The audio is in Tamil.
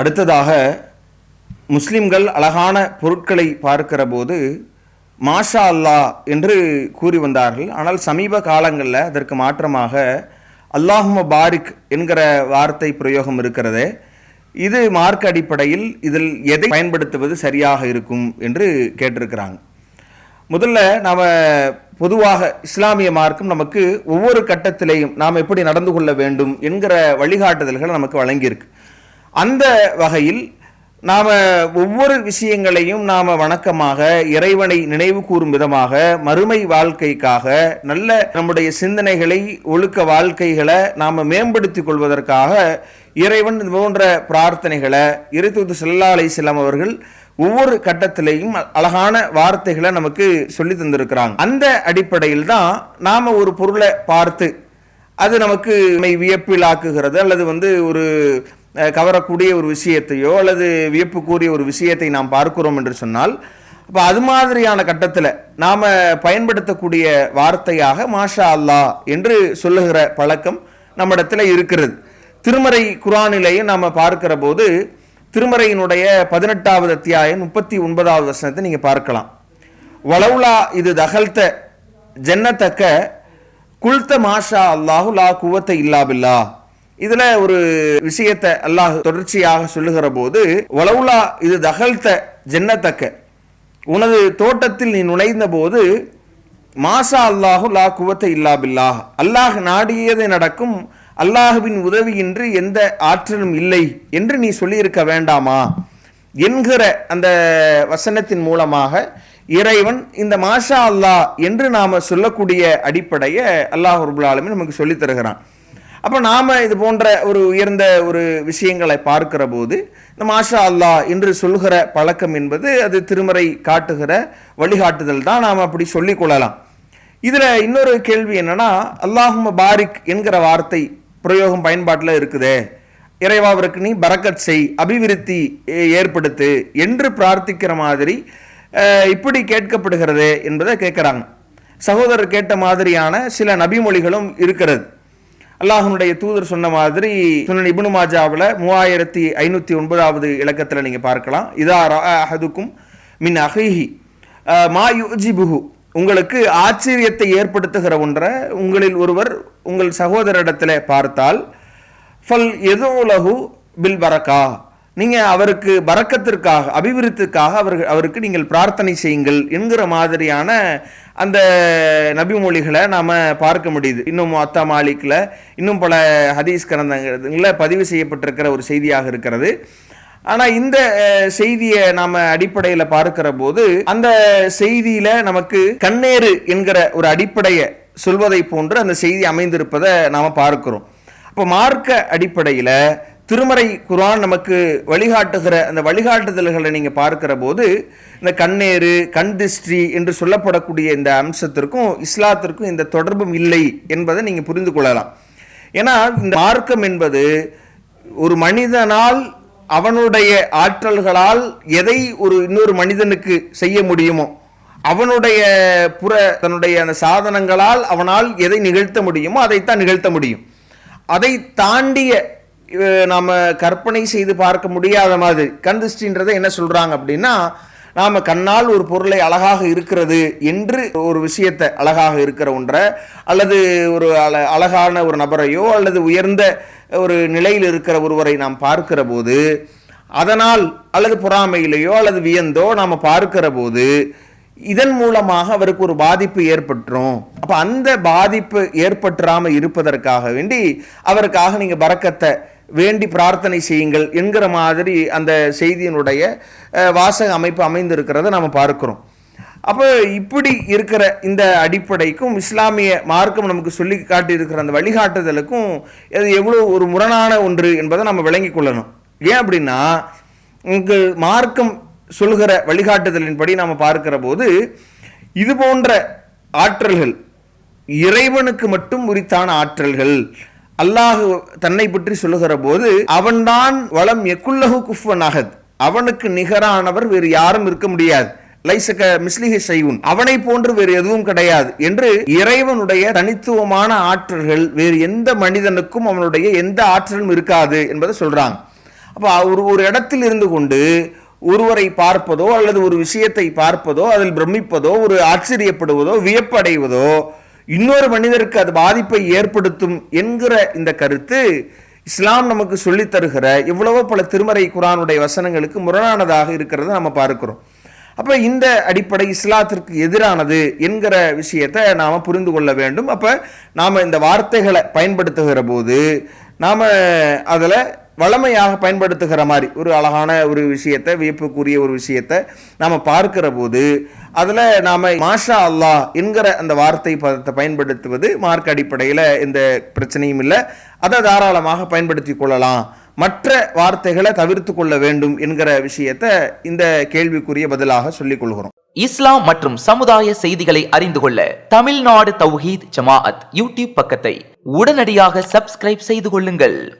அடுத்ததாக முஸ்லிம்கள் அழகான பொருட்களை பார்க்கிற போது மாஷா அல்லாஹ் என்று கூறி வந்தார்கள். ஆனால் சமீப காலங்களில் அதற்கு மாற்றமாக அல்லாஹும பாரிக் என்கிற வார்த்தை பிரயோகம் இருக்கிறது. இது மார்க் அடிப்படையில் இதில் எதை பயன்படுத்துவது சரியாக இருக்கும் என்று கேட்டிருக்கிறாங்க. முதல்ல நாம் பொதுவாக இஸ்லாமிய மார்க்கம் நமக்கு ஒவ்வொரு கட்டத்திலையும் நாம் எப்படி நடந்து கொள்ள வேண்டும் என்கிற வழிகாட்டுதல்கள் நமக்கு வழங்கியிருக்கு. அந்த வகையில் நாம் ஒவ்வொரு விஷயங்களையும் நாம் வணக்கமாக இறைவனை நினைவு கூறும் விதமாக மறுமை வாழ்க்கைக்காக நல்ல நம்முடைய சிந்தனைகளை ஒழுக்க வாழ்க்கைகளை நாம் மேம்படுத்திக் கொள்வதற்காக இறைவன் இது போன்ற பிரார்த்தனைகளை இறைத்தூத்து செல்லாலை செல்லம் அவர்கள் ஒவ்வொரு கட்டத்திலையும் அழகான வார்த்தைகளை நமக்கு சொல்லி தந்திருக்கிறாங்க. அந்த அடிப்படையில் தான் நாம் ஒரு பொருளை பார்த்து அது நமக்கு வியப்பிலாக்குகிறது அல்லது வந்து ஒரு கவரக்கூடிய ஒரு விஷயத்தையோ அல்லது வியப்புக்குரிய ஒரு விஷயத்தை நாம் பார்க்கிறோம் என்று சொன்னால் அப்போ அது மாதிரியான கட்டத்தில் நாம் பயன்படுத்தக்கூடிய வார்த்தையாக மாஷா அல்லாஹ் என்று சொல்லுகிற பழக்கம் நம்மிடத்தில் இருக்கிறது. திருமறை குரானிலேயும் நாம் பார்க்கிற போது திருமறையினுடைய பதினெட்டாவது அத்தியாயம் முப்பத்தி ஒன்பதாவது வசனத்தை நீங்கள் பார்க்கலாம். வளவுலா இது தகல்த்த ஜன்னத்தக்க குல்த மாஷா அல்லாஹு லா குவத்தை இல்லா பில்லா. இதுல ஒரு விஷயத்தை அல்லாஹ் தொடர்ச்சியாக சொல்லுகிற போது வளவுலா இது தகழ்த்த ஜென்னத்தக்க. உனது தோட்டத்தில் நீ நுழைந்த போது மாஷா அல்லாஹு லா குவத்தை இல்லா பில்லாஹ். அல்லாஹ் நாடியது நடக்கும். அல்லாஹுவின் உதவியின்றி எந்த ஆற்றலும் இல்லை என்று நீ சொல்லியிருக்க வேண்டாமா? என்கிற அந்த வசனத்தின் மூலமாக இறைவன் இந்த மாஷா அல்லாஹ் என்று நாம சொல்லக்கூடிய அடிப்படையை அல்லாஹ் ரபுல் நமக்கு சொல்லித் தருகிறான். அப்போ நாம் இது போன்ற ஒரு உயர்ந்த ஒரு விஷயங்களை பார்க்கிற போது இந்த மாஷா அல்லாஹ் என்று சொல்கிற பழக்கம் என்பது அது திருமறை காட்டுகிற வழிகாட்டுதல் தான் நாம் அப்படி சொல்லிக் கொள்ளலாம். இதில் இன்னொரு கேள்வி என்னென்னா அல்லாஹும பாரிக் என்கிற வார்த்தை பிரயோகம் பயன்பாட்டில் இருக்குதே. இறைவாவிற்கு நீ பரக்கத் செய் அபிவிருத்தி ஏற்படுத்து என்று பிரார்த்திக்கிற மாதிரி இப்படி கேட்கப்படுகிறது என்பதை கேட்குறாங்க. சகோதரர் கேட்ட மாதிரியான சில நபிமொழிகளும் இருக்கிறது. அல்லாஹனுடைய தூதர் சொன்ன மாதிரி சுனன் இபுனு மாஜாவில் மூவாயிரத்தி ஐநூற்றி ஒன்பதாவது இலக்கத்தில் நீங்கள் பார்க்கலாம். இதா அஹதுக்கும் மின் அஹிஹி மா யுஜிபுஹு. உங்களுக்கு ஆச்சரியத்தை ஏற்படுத்துகிற ஒன்றை உங்களில் ஒருவர் உங்கள் சகோதரிடத்தில் பார்த்தால் ஃபல் எதுலகு பில் பரக்கா. நீங்கள் அவருக்கு பறக்கத்திற்காக அபிவிருத்திற்காக அவர்கள் அவருக்கு நீங்கள் பிரார்த்தனை செய்யுங்கள் என்கிற மாதிரியான அந்த நபிமொழிகளை நாம் பார்க்க முடியுது. இன்னும் அத்தா மாலிக்கில் இன்னும் பல ஹதீஸ் கிரந்தங்களில் பதிவு செய்யப்பட்டிருக்கிற ஒரு செய்தியாக இருக்கிறது. ஆனால் இந்த செய்தியை நாம் அடிப்படையில் பார்க்கிற போது அந்த செய்தியில் நமக்கு கண்ணேறு என்கிற ஒரு அடிப்படையை சொல்வதை போன்று அந்த செய்தி அமைந்திருப்பதை நாம் பார்க்கிறோம். அப்போ மார்க்க அடிப்படையில் திருமறை குரான் நமக்கு வழிகாட்டுகிற அந்த வழிகாட்டுதல்களை நீங்கள் பார்க்கிற போது இந்த கண்ணேறு கண் திஷ்டி என்று சொல்லப்படக்கூடிய இந்த அம்சத்திற்கும் இஸ்லாத்திற்கும் இந்த தொடர்பும் இல்லை என்பதை நீங்கள் புரிந்து கொள்ளலாம். ஏன்னா இந்த மார்க்கம் என்பது ஒரு மனிதனால் அவனுடைய ஆற்றல்களால் எதை ஒரு இன்னொரு மனிதனுக்கு செய்ய முடியுமோ அவனுடைய புற தன்னுடைய அந்த சாதனங்களால் அவனால் எதை நிகழ்த்த முடியுமோ அதைத்தான் நிகழ்த்த முடியும். அதை தாண்டிய நாம் கற்பனை செய்து பார்க்க முடியாத மாதிரி கந்திஷ்டின்றதை என்ன சொல்கிறாங்க அப்படின்னா நாம் கண்ணால் ஒரு பொருளை அழகாக இருக்கிறது என்று ஒரு விஷயத்தை அழகாக இருக்கிற ஒன்றை அல்லது ஒரு அழ அழகான ஒரு நபரையோ அல்லது உயர்ந்த ஒரு நிலையில் இருக்கிற ஒருவரை நாம் பார்க்கிற போது அதனால் அல்லது பொறாமையிலேயோ அல்லது வியந்தோ நாம் பார்க்கிற போது இதன் மூலமாக அவருக்கு ஒரு பாதிப்பு ஏற்பட்டுரும். அப்போ அந்த பாதிப்பு ஏற்பட்டுறாமல் இருப்பதற்காக வேண்டி அவருக்காக நீங்கள் பறக்கத்தை வேண்டி பிரார்த்தனை செய்யுங்கள் என்கிற மாதிரி அந்த செய்தியினுடைய வாசக அமைப்பு அமைந்திருக்கிறத நாம் பார்க்கிறோம். அப்போ இப்படி இருக்கிற இந்த அடிப்படைக்கும் இஸ்லாமிய மார்க்கம் நமக்கு சொல்லி காட்டி இருக்கிற அந்த வழிகாட்டுதலுக்கும் அது எவ்வளோ ஒரு முரணான ஒன்று என்பதை நம்ம விளங்கிக் கொள்ளணும். ஏன் அப்படின்னா உங்கள் மார்க்கம் சொல்கிற வழிகாட்டுதலின்படி நாம் பார்க்கிற போது இது போன்ற ஆற்றல்கள் இறைவனுக்கு மட்டும் உரித்தான ஆற்றல்கள் அல்லாஹ் தன்னை பற்றி சொல்லுகிற போது அவன்தான் வளம் எக்குள்ளகு குஃபன் அகத் அவனுக்கு நிகரானவர் வேறு யாரும் இருக்க முடியாது. லைசக மிஸ்லிஹி செய்வுன் அவனை போன்று வேறு எதுவும் கிடையாது என்று இறைவனுடைய தனித்துவமான ஆற்றல்கள் வேறு எந்த மனிதனுக்கும் அவனுடைய எந்த ஆற்றலும் இருக்காது என்பதை சொல்றாங்க. அப்போ ஒரு ஒரு இடத்தில் இருந்து கொண்டு ஒருவரை பார்ப்பதோ அல்லது ஒரு விஷயத்தை பார்ப்பதோ அதில் பிரமிப்பதோ ஒரு ஆச்சரியப்படுவதோ வியப்படைவதோ இன்னொரு மனிதருக்கு அது பாதிப்பை ஏற்படுத்தும் என்கிற இந்த கருத்து இஸ்லாம் நமக்கு சொல்லித் தருகிற எவ்வளவோ பல திருமறை குரானுடைய வசனங்களுக்கு முரணானதாக இருக்கிறத நம்ம பார்க்கிறோம். அப்போ இந்த அடிப்படை இஸ்லாத்திற்கு எதிரானது என்கிற விஷயத்தை நாம் புரிந்து கொள்ள வேண்டும். அப்போ நாம் இந்த வார்த்தைகளை பயன்படுத்துகிற போது நாம் அதில் வளமையாக பயன்படுத்துகிற மாதிரி ஒரு அழகான ஒரு விஷயத்தை வியப்புக்குரிய ஒரு விஷயத்தை நாம் பார்க்கிற போது அதில் நாம் மாஷா அல்லாஹ் என்கிற அந்த வார்த்தை பதத்தை பயன்படுத்துவது மார்க் அடிப்படையில் எந்த பிரச்சனையும் இல்லை. அதை தாராளமாக பயன்படுத்தி கொள்ளலாம். மற்ற வார்த்தைகளை தவிர்த்து கொள்ள வேண்டும் என்கிற விஷயத்தை இந்த கேள்விக்குரிய பதிலாக சொல்லிக் கொள்கிறோம். இஸ்லாம் மற்றும் சமுதாய செய்திகளை அறிந்து கொள்ள தமிழ்நாடு தௌஹீத் ஜமாஅத் யூடியூப் பக்கத்தை உடனடியாக சப்ஸ்கிரைப் செய்து கொள்ளுங்கள்.